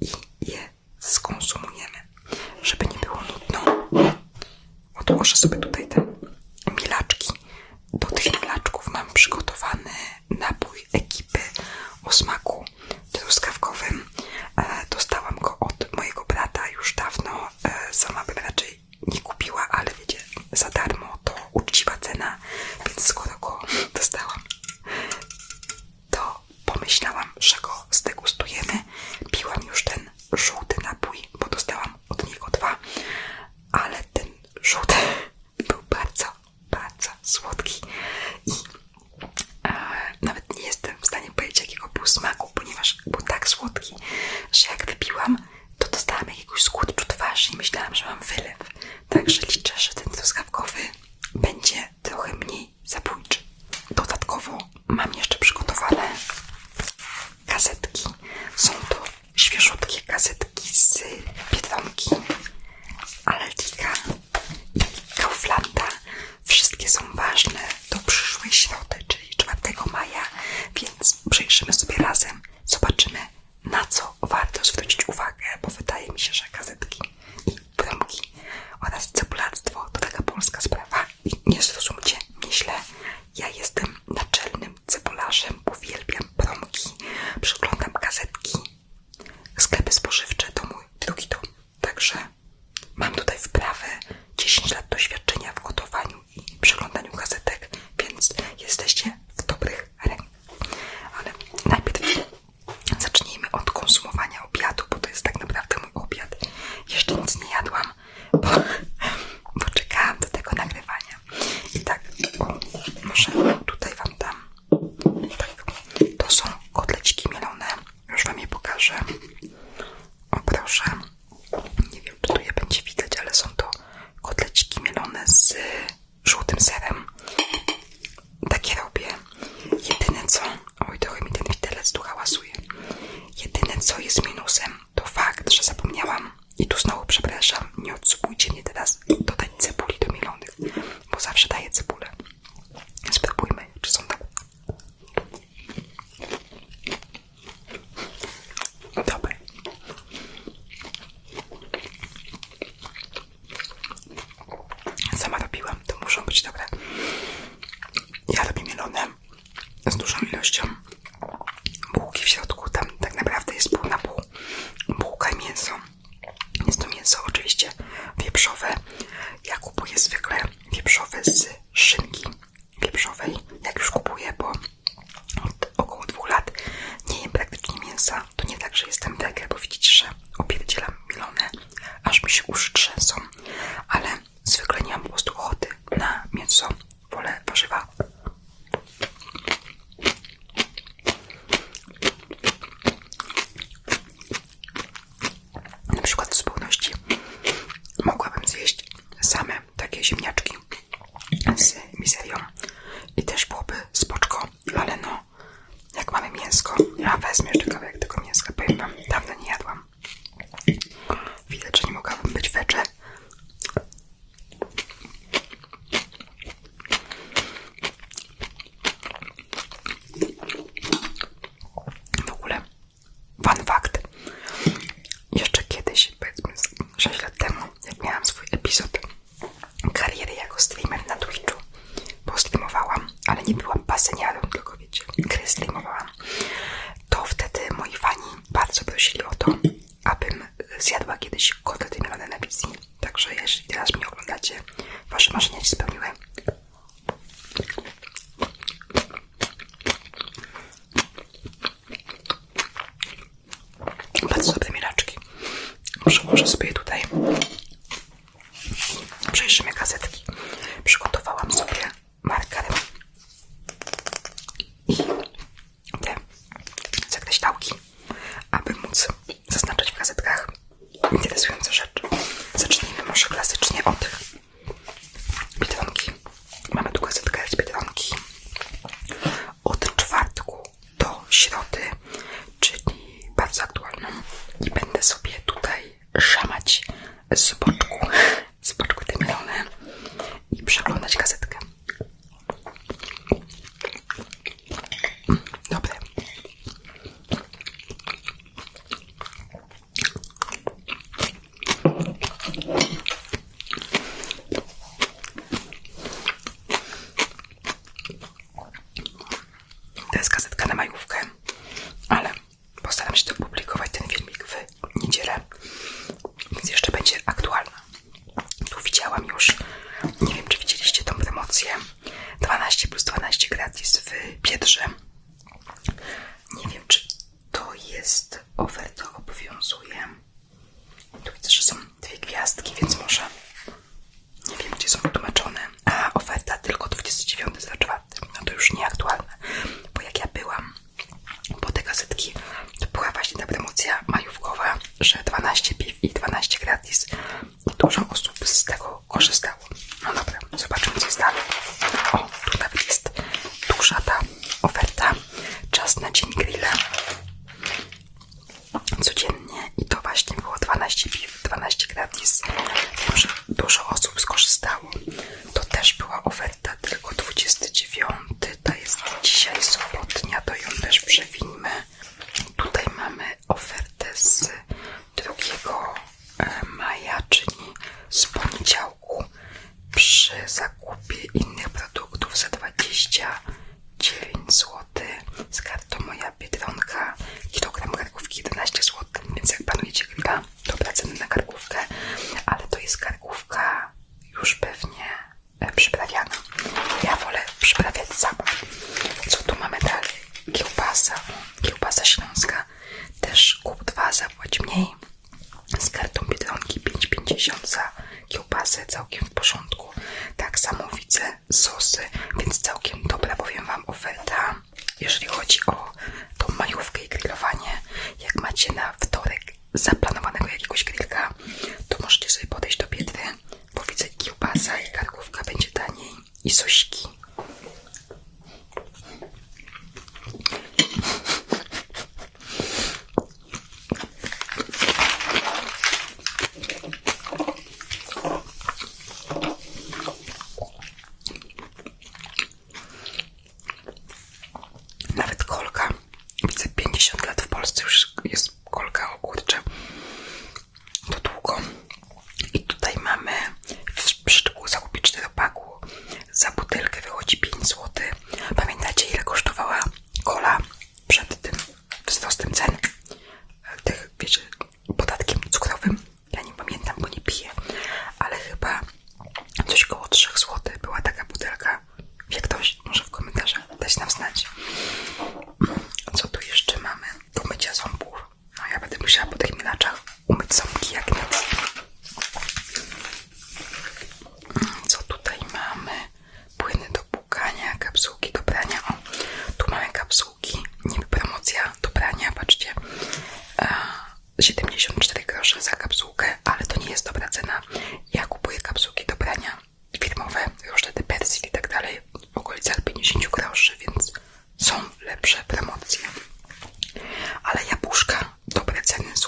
И i też Przełożę sobie jest gazetka na majówkę. miesiąc za kiełbasę całkiem w porządku. Tak samo widzę sosy, więc całkiem dobra powiem Wam oferta. Jeżeli chodzi o tą majówkę i grillowanie, jak macie na wtorek zaplanowane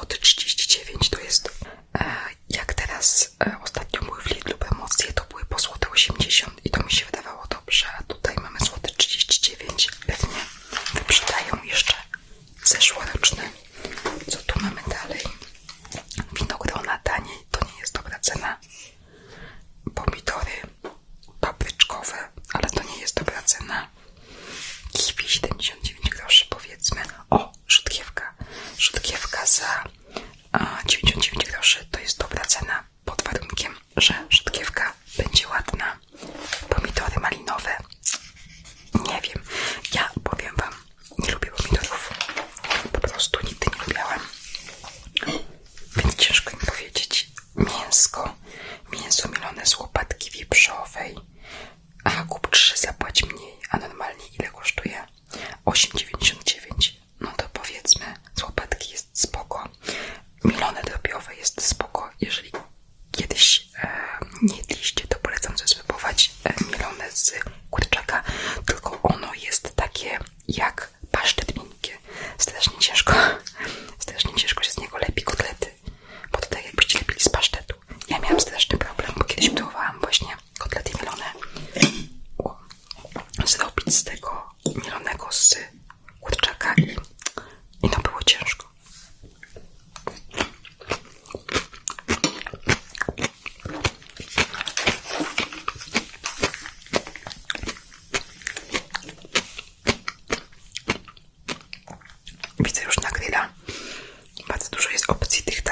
zł 39 to jest e, swej. Aha, kup 3, zapłać mniej. A normalnie ile kosztuje? 8,90. хоть и их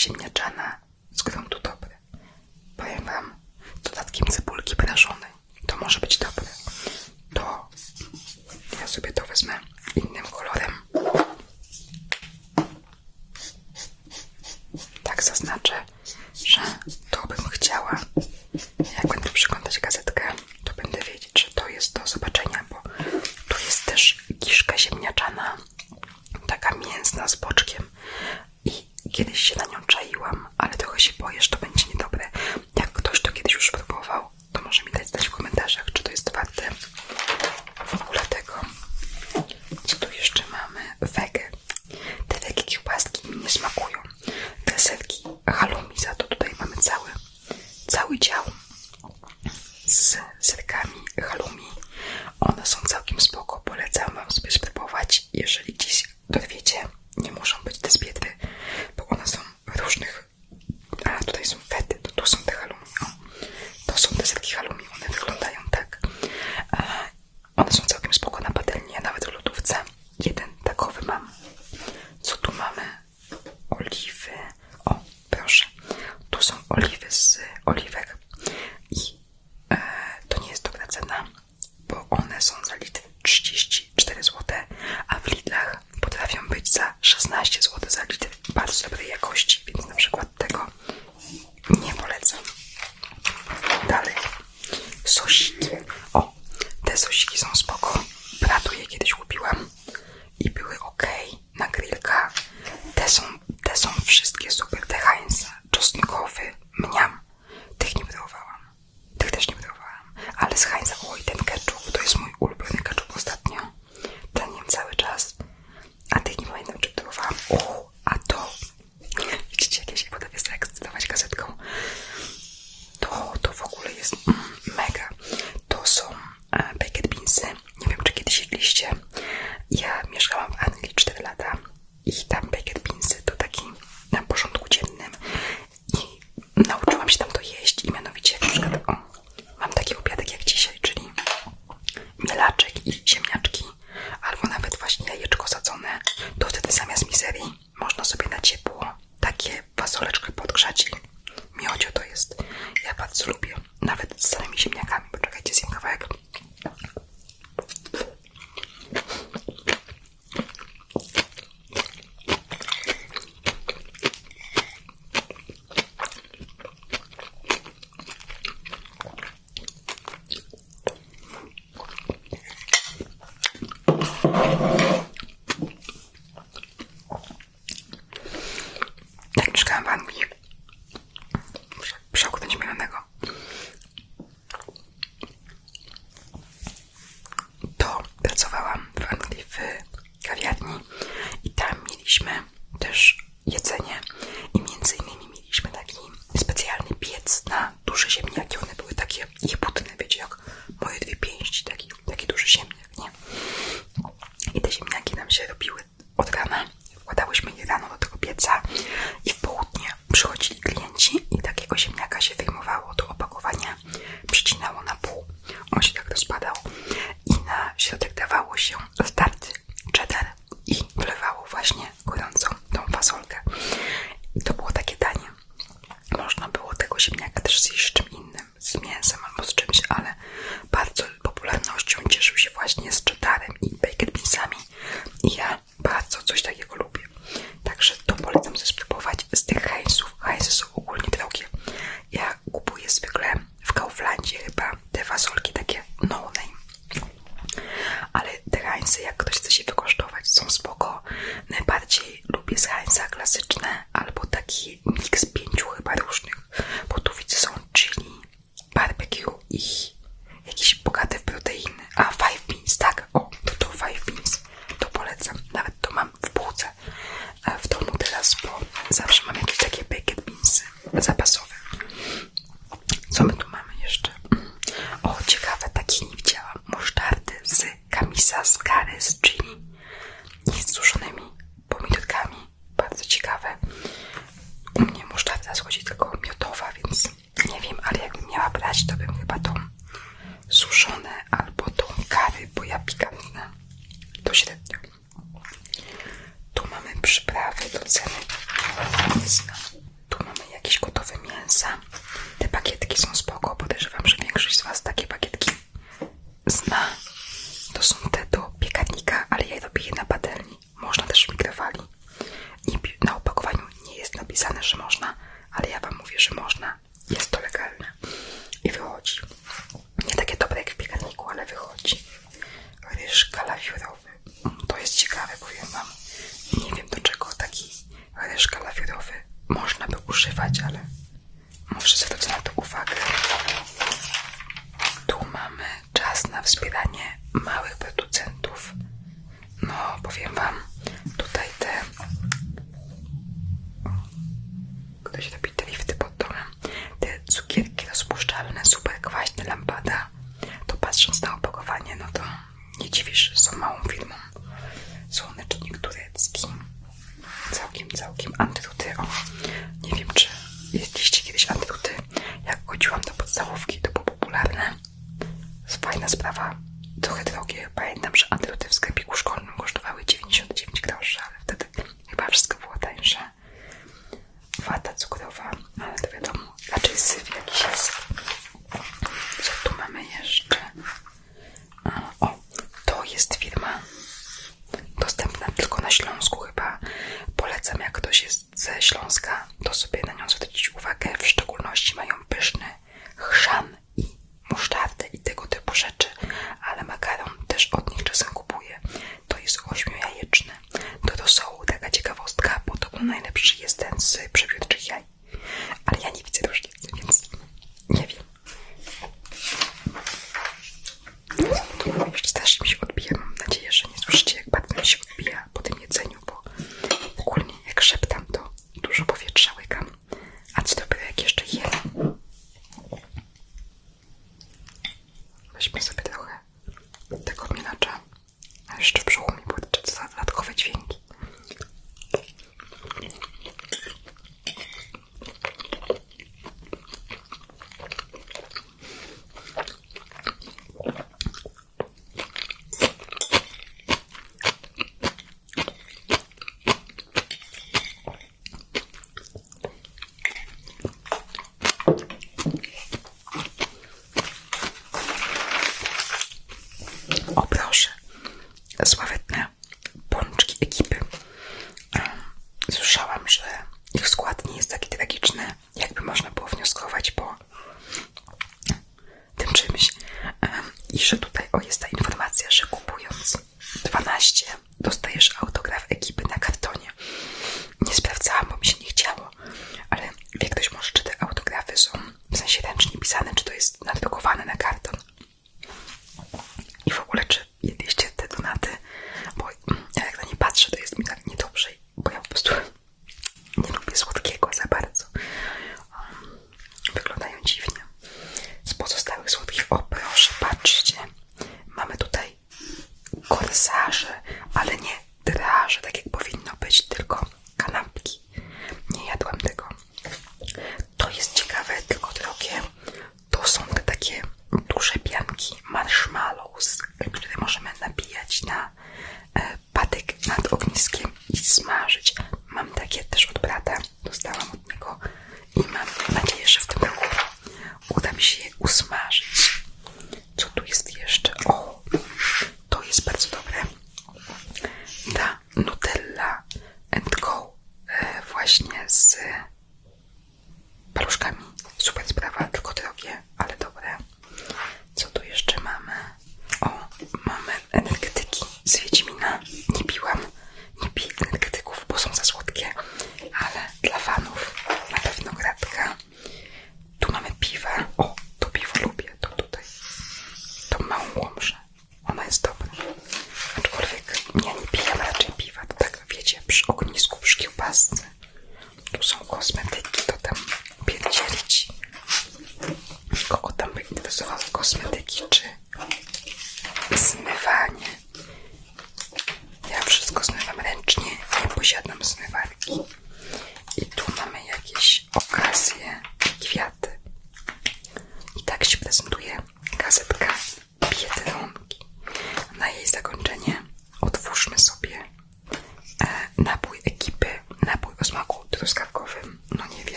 ziemniaczane z serkami halumi. One są całkiem spoko, polecam wam sobie spróbować, jeżeli dziś dorwiecie nawet sam cerciopiły. albo taki miks pięciu chyba różnych dem anderen.